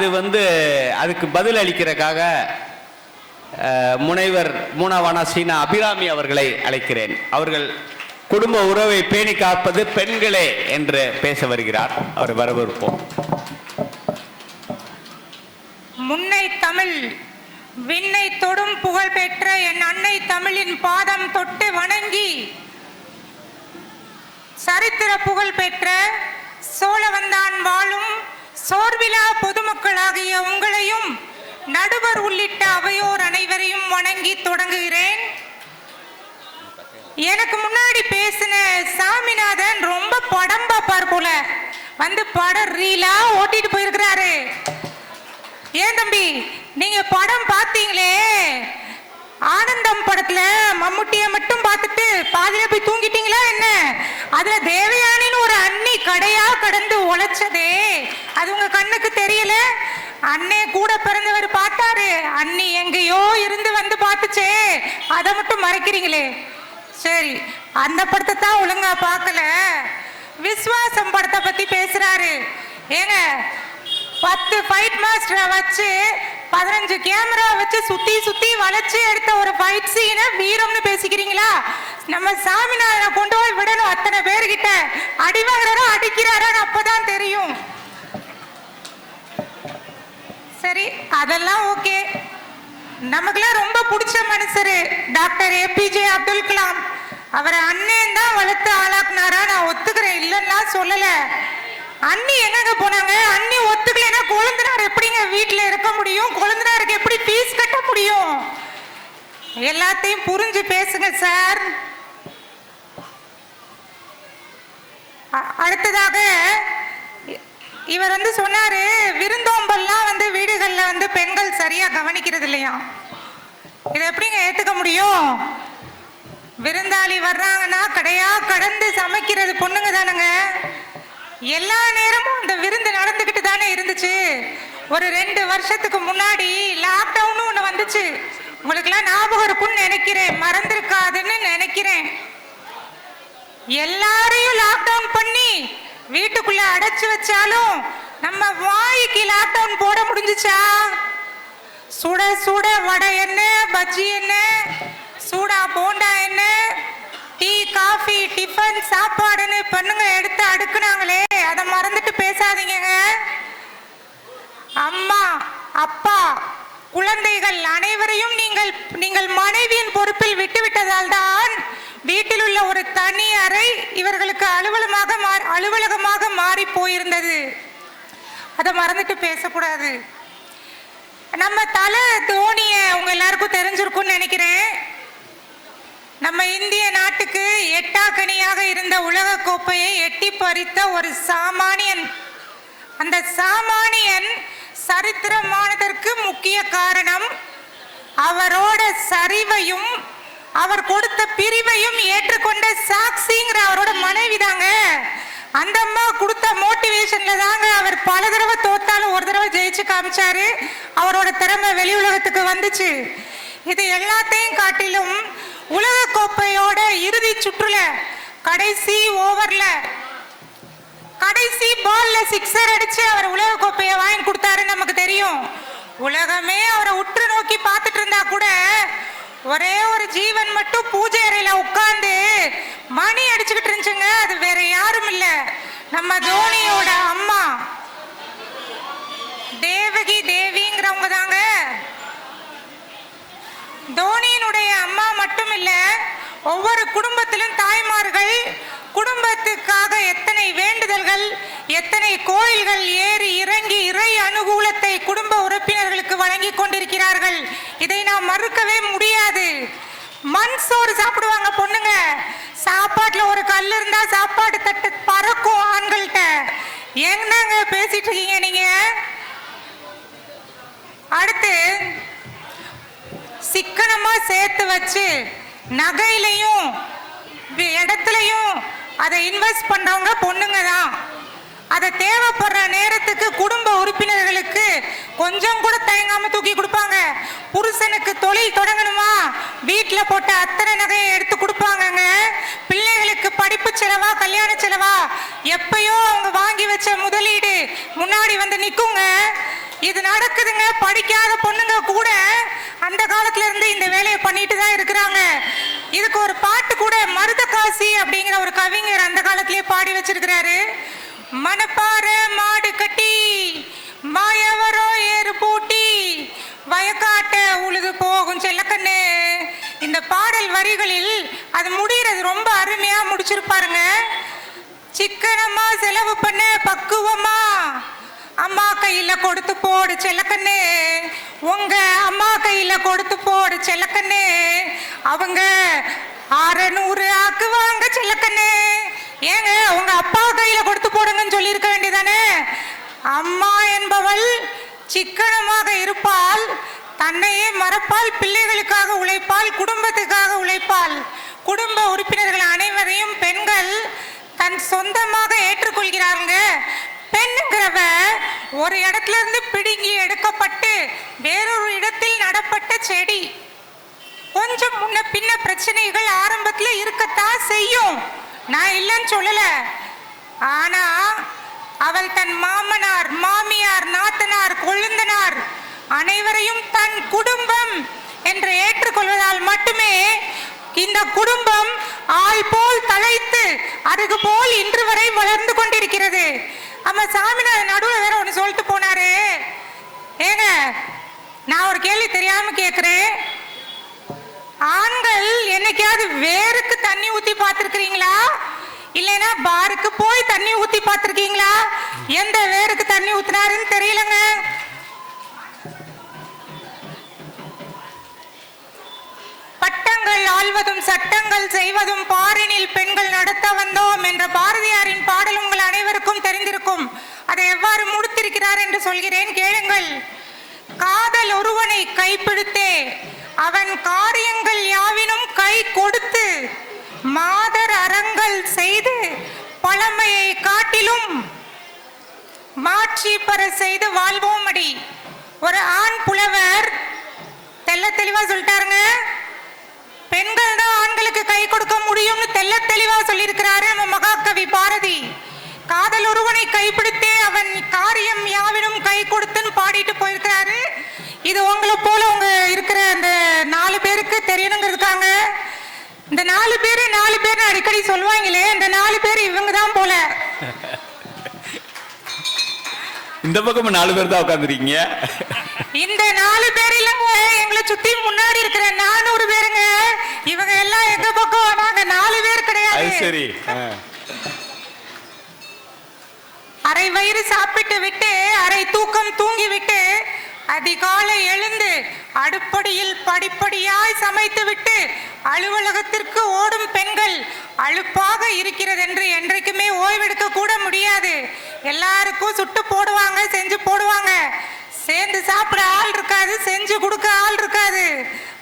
அது வந்து அதுக்கு பதில் அளிக்கிறக்காக முனைவர் மூனாவானா சீனா அபிராமி அவர்களை அழைக்கிறேன். அவர்கள் குடும்ப உறவை பேணி காப்பது பெண்களே என்று பேச வருகிறார். அவர் வரவிருப்போம் முன்னை தமிழ் விண்ணை தொடும் புகழ் பெற்ற என் அன்னை தமிழின் பாதம் தொட்டு வணங்கி சரித்திர புகழ் பெற்ற சோழவந்தான் வாழும் சோர்விலா பொதுமக்களாகிய உங்களையும் நடுவர் உள்ளிட்ட அவையோர் அனைவரையும் வணங்கி தொடங்குகிறேன். எனக்கு முன்னாடி பேசின சாமிநாதன் ரொம்ப படம் பார்ப்பார் போல. வந்து படம் ரீலா ஓட்டிட்டு போயிருக்கிறாரு. ஏன் தம்பி? நீங்க படம் பார்த்தீங்களே? ஆனந்தம் படத்துல மம்முட்டிய மட்டும் பார்த்துட்டு பாதியில போய் தூங்கிட்டீங்களா என்ன? அதுல தேவை கடந்து உழைச்சதே. அது உங்க கண்ணுக்கு தெரியல? அண்ணே கூட பிறந்தவர் பார்த்தாரு. அண்ணி எங்கேயோ இருந்து வந்து பார்த்துச்சே. அதை மட்டும் மறைக்கிறீங்களே. சரி அந்த படத்தை தான் ஒழுங்கா பார்க்கல. விஸ்வாசம் படத்தை பத்தி பேசுறாரு. ஏங்க பத்து ஃபைட் மாஸ்டரை வச்சு பதினஞ்சு கேமரா வச்சு சுத்தி சுத்தி வளைச்சு எடுத்த ஒரு ஃபைட் சீனை வீரம்னு பேசிக்கிறீங்களா? நம்ம சாமிநாதனை கொண்டு போய் விடணும் அத்தனை பேர்கிட்ட. அடி வாங்குறாரோ அடிக்கிறாரான்னு அப்பதான் தெரியும். சரி அதெல்லாம் ஓகே. நமக்குலாம் ரொம்ப பிடிச்ச மனுஷரு doctor A P J Abdul Kalam. அவரை அண்ணன் தான் வளர்த்து ஆளாக்குனாரா? நான் ஒத்துக்கிறேன். இல்லைன்னா சொல்லல. அண்ணி எங்கங்க போனாங்க? அண்ணி ஒத்துக்கலைன்னா கொழுந்தனார் எப்படிங்க வீட்டில் இருக்க முடியும்? கொழுந்தனாருக்கு எப்படி ஃபீஸ் கட்ட முடியும்? எல்லாத்தையும் புரிஞ்சு பேசுங்க சார் அடுத்ததாக இவர் வந்து சொன்னாரு விருந்தோம்பல்லாம் வந்து வீடுகள்ல வந்து பெண்கள் சரியா கவனிக்கிறது இல்லையா இதை எப்படிங்க ஏத்துக்க முடியும்? விருந்தாளி வர்றாங்கன்னா கடையா கடந்து சமைக்கிறது பொண்ணுங்க தானுங்க. எல்லா நேரமும் அந்த விருந்து நடந்துகிட்டு தானே இருந்துச்சு. ஒரு ரெண்டு வருஷத்துக்கு முன்னாடி லாக்டவுன் ஒன்று வந்துச்சு. உங்களுக்குலாம் ஞாபகம் இருக்கும்னு நினைக்கிறேன். மறந்துருக்காதுன்னு நினைக்கிறேன். எல்லாரையும் லாக்டவுன் பண்ணி வீட்டுக்குள்ள அடைச்சு வச்சாலும் நம்ம வாய்க்கு லாக்டவுன் போட முடிஞ்சுச்சா? சுட சுட வடை என்ன பஜ்ஜி என்ன சூடா போண்டா என்ன டீ காஃபி டிஃபன் சாப்பாடுன்னு பண்ணுங்க எடுத்து அடுக்குனாங்களே அதை மறந்துட்டு பேசாதீங்க அம்மா அப்பா குழந்தைகள் அனைவரையும் அலுவலமாக மா- அலுவலகமாக மாறி போயிருந்தது. அதை மறந்துட்டு பேசக்கூடாது. நம்ம தலை தோனிய உங்க எல்லாருக்கும் தெரிஞ்சிருக்கும்னு நினைக்கிறேன். நம்ம இந்திய நாட்டுக்கு எட்டாக்கனியாக இருந்த உலக கோப்பையை எட்டி பறித்த ஒரு சாமானியன். அந்த சாமானியன் சரித்திரமானதற்கு முக்கிய காரணம் அவரோட சரிவையும் அவர் கொடுத்த பிரிவையும் ஏற்றுக்கொண்ட சாக்சிங்கிற அவரோட மனைவி தாங்க. அந்த அம்மா கொடுத்த மோட்டிவேஷன்ல தாங்க அவர் பல தடவை தோத்தாலும் ஒரு தடவை ஜெயிச்சு காமிச்சாரு. அவரோட திறமை வெளி உலகத்துக்கு வந்துச்சு. இது எல்லாத்தையும் காட்டிலும் உலக கோப்பையோட இறுதி சுற்றுல கடைசி ஓவர்ல கடைசி பால்ல சிக்ஸர் அடிச்சு அவர் உலக கோப்பையை வாங்கி கொடுத்தாரு நமக்கு தெரியும். உலகமே அவரை உற்று நோக்கி பார்த்துட்டு இருந்தா கூட ஒரே ஒரு ஜீவன் மட்டும் பூஜை அறையில உட்கார்ந்து மணி அடிச்சுக்கிட்டு இருந்துச்சுங்க. அது வேற யாரும் இல்ல. நம்ம தோனியோட அம்மா. தேவகி தேவிங்கிறவங்க தாங்க. தோனியினுடைய அம்மா மட்டும் இல்ல ஒவ்வொரு குடும்பத்திலும் தாய்மார்கள் குடும்பத்துக்காக எத்தனை வேண்டுதல்கள் எத்தனை கோயில்கள் ஏறி இறங்கி இறை அனுகூலத்தை குடும்ப உறுப்பினர்களுக்கு வழங்கி கொண்டிருக்கிறார்கள். இதை நாம் மறுக்கவே முடியாது. மண் சோறு சாப்பிடுவாங்க பொண்ணுங்க. சாப்பாட்டுல ஒரு கல் இருந்தா சாப்பாடு தட்டு பறக்கும் ஆண்கள்கிட்ட. என்னங்க பேசிட்டு இருக்கீங்க நீங்க? அடுத்து சிக்கனமா சேர்த்து வச்சு நகையிலையும் இடத்துலையும் அதை இன்வெஸ்ட் பண்றவங்க பொண்ணுங்க தான் அதை தேவைப்படுற நேரத்துக்கு குடும்ப உறுப்பினர்களுக்கு கொஞ்சம் கூட தயங்காம தூக்கி கொடுப்பாங்க. புருஷனுக்கு தொழில் தொடங்கணுமா? வீட்டில் போட்ட அத்தனை நகையை எடுத்து கொடுப்பாங்கங்க. பிள்ளைகளுக்கு படிப்பு செலவா கல்யாண செலவா? எப்பயோ அவங்க வாங்கி வச்ச முதலீடு முன்னாடி வந்து நிக்குங்க. இது நடக்குதுங்க. படிக்காத பொண்ணுங்க கூட அந்த காலத்துல இருந்து இந்த வேலையை பண்ணிட்டு தான் இருக்கிறாங்க. இதுக்கு ஒரு பாட்டு சிவகாசி அப்படிங்கிற ஒரு கவிஞர் அந்த காலத்திலேயே பாடி வச்சிருக்கிறாரு. மணப்பாற மாடு கட்டி மாயவரோ ஏறு பூட்டி வயக்காட்ட உழுது போகும் செல்லக்கண்ணு. இந்த பாடல் வரிகளில் அது முடிகிறது. ரொம்ப அருமையா முடிச்சிருப்பாருங்க. சிக்கனமா செலவு பண்ண பக்குவமா. அம்மா கையில கொடுத்து போடு செல்லக்கண்ணு. உங்க அம்மா கையில கொடுத்து போடு செல்லக்கண்ணு. அவங்க அறநூறு ஆக்குவாங்க செல்லக்கண்ணு. ஏங்க உங்க அப்பா கையில கொடுத்து போடுங்கன்னு சொல்லியிருக்க வேண்டியதானே? அம்மா என்பவள் சிக்கனமாக இருப்பால் தன்னையே மறப்பால் பிள்ளைகளுக்காக உழைப்பால் குடும்பத்துக்காக உழைப்பால் குடும்ப உறுப்பினர்கள் அனைவரையும் பெண்கள் தன் சொந்தமாக ஏற்றுக்கொள்கிறாங்க பெண்ணுங்கிறவ ஒரு இடத்துல இருந்து பிடுங்கி எடுக்கப்பட்டு வேறொரு இடத்தில் நடப்பட்ட செடி. கொஞ்சம் முன்ன பின்ன பிரச்சனைகள் ஆரம்பத்துல இருக்கத்தான் செய்யும். நான் இல்லைன்னு சொல்லல. ஆனா அவள் தன் மாமனார் மாமியார் நாத்தனார் கொழுந்தனார் அனைவரையும் தன் குடும்பம் என்று ஏற்றுக்கொள்வதால் மட்டுமே இந்த குடும்பம் ஆள் போல் தலைத்து அருகு போல் இன்று வரை வளர்ந்து கொண்டிருக்கிறது. அம்மா சாமிநாதன் நடுவில் வேற ஒன்று சொல்லிட்டு போனாரு. ஏங்க நான் ஒரு கேள்வி தெரியாம கேட்கிறேன் ஆண்கள் என்னைக்காவது வேருக்கு தண்ணி ஊத்தி பார்த்திருக்கிறீங்களா? இல்லைன்னா பாருக்கு போய் தண்ணி ஊத்தி பார்த்திருக்கீங்களா? எந்த வேருக்கு தண்ணி ஊத்துனாருன்னு தெரியலங்க. பட்டங்கள் ஆழ்வதும் சட்டங்கள் செய்வதும் பாரினில் பெண்கள் நடத்த வந்தோம் என்ற பாரதியாரின் பாடல் உங்கள் அனைவருக்கும் தெரிந்திருக்கும். அதை எவ்வாறு முடித்திருக்கிறார் என்று சொல்கிறேன் கேளுங்கள். காதல் ஒருவனை கைப்பிடித்தே அவன் காரியங்கள் யாவினும் கை கொடுத்து மாதர் அறங்கள் செய்து பழமையை காட்டிலும் மாற்றி பெற செய்து வாழ்வோம் அடி ஒரு ஆண் புலவர் தெல்ல தெளிவா சொல்லிட்டாருங்க. பெண்கள் தான் ஆண்களுக்கு கை கொடுக்க முடியும்னு தெல்ல தெளிவா சொல்லியிருக்கிறாரு நம்ம மகாகவி பாரதி. காதல் ஒருவனை கைப்பிடித்தே அவன் காரியம் யாவினும் கை கொடுத்துன்னு பாடிட்டு போயிருக்கிறாரு. இது உங்களை போல உங்க இருக்கிற அந்த நாலு பேருக்கு தெரியணுங்கிறதுக்காங்க இந்த நாலு பேரு நாலு பேர் அடிக்கடி சொல்லுவாங்களே இந்த நாலு பேர் இவங்க தான் போல. இந்த பக்கம் நாலு பேர் தான் உட்காந்துருக்கீங்க இந்த நாலு பேர் இல்லைங்க எங்களை சுத்தி முன்னாடி இருக்கிற நானூறு பேருங்க. இவங்க எல்லாம் எங்க பக்கம் நாங்க நாலு பேர் கிடையாது. சரி. அரை வயிறு சாப்பிட்டு விட்டு அரை தூக்கம் தூங்கி விட்டு அதிகாலை எழுந்து அடுப்படியில் படிப்படியாய் சமைத்துவிட்டு அலுவலகத்திற்கு ஓடும் பெண்கள் அழுப்பாக இருக்கிறது என்று என்றைக்குமே ஓய்வெடுக்க கூட முடியாது. எல்லாருக்கும் சுட்டு போடுவாங்க செஞ்சு போடுவாங்க. சேர்ந்து சாப்பிட ஆள் இருக்காது செஞ்சு கொடுக்க ஆள் இருக்காது.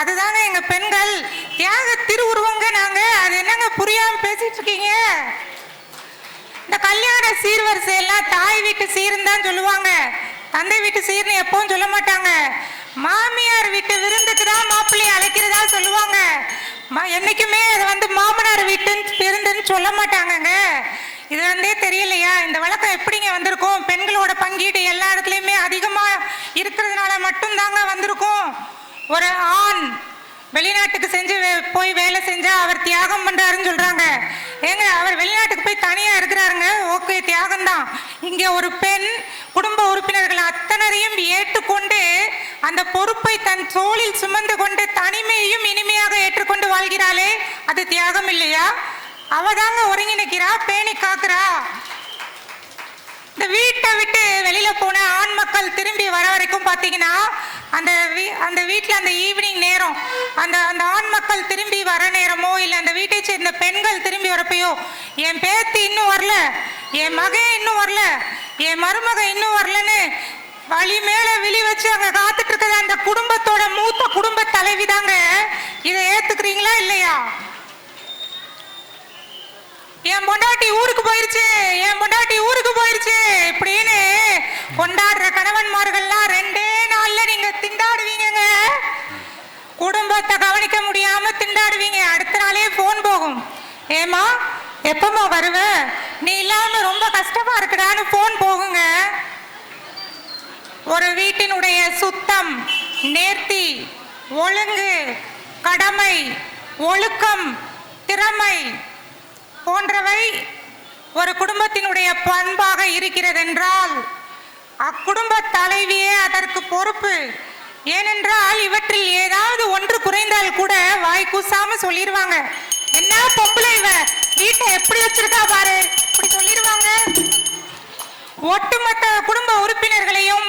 அதுதாங்க எங்க பெண்கள்? தியாக திருவுருவங்க நாங்க. அது என்னங்க புரியாம பேசிட்டு இருக்கீங்க? இந்த கல்யாண சீர்வரிசை எல்லாம் தாய் வீட்டு சீருன்னு தான் சொல்லுவாங்க. தந்தை வீட்டு சீர்னு எப்பவும் சொல்ல மாட்டாங்க. மாமியார் வீட்டு விருந்துக்கு தான் மாப்பிள்ளையை அழைக்கிறதா சொல்லுவாங்க. என்னைக்குமே அது வந்து மாமனார் வீட்டுன்னு விருந்துன்னு சொல்ல மாட்டாங்கங்க. இது வந்தே தெரியலையா? இந்த வழக்கம் எப்படிங்க வந்திருக்கும்? பெண்களோட பங்கீடு எல்லா இடத்துலையுமே அதிகமா இருக்கிறதுனால மட்டும்தாங்க வந்திருக்கும். ஒரு ஆண் வெளிநாட்டுக்கு செஞ்சு போய் வேலை செஞ்சா அவர் தியாகம் பண்றாருன்னு சொல்றாங்க. ஏங்க அவர் வெளிநாட்டுக்கு போய் தனியா இருக்கிறாருங்க. ஓகே தியாகம் தான் இங்க ஒரு பெண் குடும்ப உறுப்பினர்கள் அத்தனரையும் ஏற்றுக்கொண்டு அந்த பொறுப்பை தன் தோளில் சுமந்து கொண்டு தனிமையையும் இனிமையாக ஏற்றுக்கொண்டு வாழ்கிறாளே. அது தியாகம் இல்லையா? அவ தாங்க ஒருங்கிணைக்கிறா பேணி காக்குறா. இந்த வீட்டை விட்டு வெளியில போன ஆண் மக்கள் திரும்பி வர வரைக்கும் பாத்தீங்கன்னா அந்த வீ- அந்த வீட்டில் அந்த ஈவினிங் நேரம் அந்த அந்த ஆண் மக்கள் திரும்பி வர நேரமோ இல்ல அந்த வீட்டை சேர்ந்த பெண்கள் திரும்பி வரப்பையோ என் பேத்தி இன்னும் வரல என் மகன் இன்னும் வரல என் மருமக இன்னும் வரலன்னு வழி மேல விழி வச்சு அங்க காத்துட்டு இருக்கிற அந்த குடும்பத்தோட மூத்த குடும்ப தலைவி தாங்க. இதை ஏத்துக்கிறீங்களா இல்லையா? என் பொண்டாட்டி ஊருக்கு போயிருச்சு என் பொண்டாட்டி குடும்பத்தை கவனிக்க முடியாம திண்டாடுவீங்க. அடுத்த நாளே போன் போகும். ஏமா எப்பமா வருவ? நீ இல்லாம ரொம்ப கஷ்டமா இருக்குடான்னு போன் போகுங்க. ஒரு வீட்டினுடைய சுத்தம் நேர்த்தி ஒழுங்கு கடமை ஒழுக்கம் திறமை போன்றவை ஒரு குடும்பத்தினுடைய பண்பாக இருக்கிறதென்றால் அக்குடும்ப தலைவியே அதற்கு பொறுப்பு. ஏனென்றால் இவற்றில் ஏதாவது ஒன்று குறைந்தால் கூட வாய் கூசாம சொல்லிடுவாங்க என்ன பொம்பளை இவ? வீட்டை எப்படி வச்சிருக்கா பாரு. இப்படி சொல்லிடுவாங்க ஒட்டுமொத்த குடும்ப உறுப்பினர்களையும்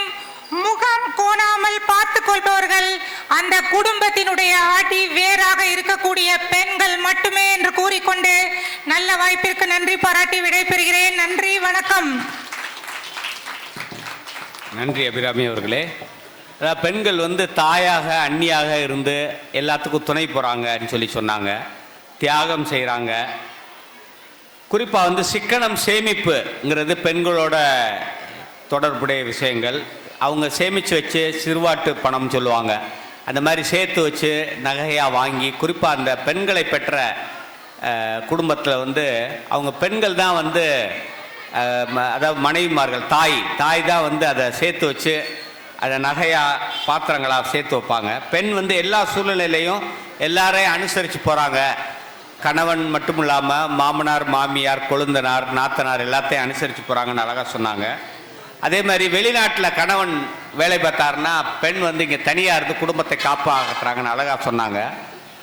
முகம் கோணாமல் பார்த்து கொள்பவர்கள் அந்த குடும்பத்தினுடைய ஆடி வேறாக இருக்கக்கூடிய பெண்கள் மட்டுமே என்று கூறிக்கொண்டு நல்ல வாய்ப்பிற்கு நன்றி பாராட்டி விடைபெறுகிறேன். நன்றி வணக்கம். நன்றி அபிராமி அவர்களே. அதாவது பெண்கள் வந்து தாயாக அண்ணியாக இருந்து எல்லாத்துக்கும் துணை போகிறாங்கன்னு சொல்லி சொன்னாங்க. தியாகம் செய்கிறாங்க குறிப்பாக வந்து சிக்கனம் சேமிப்புங்கிறது பெண்களோட தொடர்புடைய விஷயங்கள். அவங்க சேமித்து வச்சு சிறுவாட்டு பணம் சொல்லுவாங்க. அந்த மாதிரி சேர்த்து வச்சு நகையாக வாங்கி குறிப்பாக அந்த பெண்களை பெற்ற குடும்பத்தில் வந்து அவங்க பெண்கள் தான் வந்து ம- அதாவது மனைவிமார்கள் தாய் தாய் தான் வந்து அதை சேர்த்து வச்சு அதை நகையாக பாத்திரங்களாக சேர்த்து வைப்பாங்க. பெண் வந்து எல்லா சூழ்நிலையிலையும் எல்லாரையும் அனுசரித்து போகிறாங்க கணவன் மட்டும் இல்லாமல் மாமனார் மாமியார் கொழுந்தனார் நாத்தனார் எல்லாத்தையும் அனுசரித்து போகிறாங்கன்னு அழகாக சொன்னாங்க. அதே மாதிரி வெளிநாட்டில் கணவன் வேலை பார்த்தாருன்னா பெண் வந்து இங்கே தனியாக இருந்து குடும்பத்தை காப்பாற்றுறாங்கன்னு அழகாக சொன்னாங்க.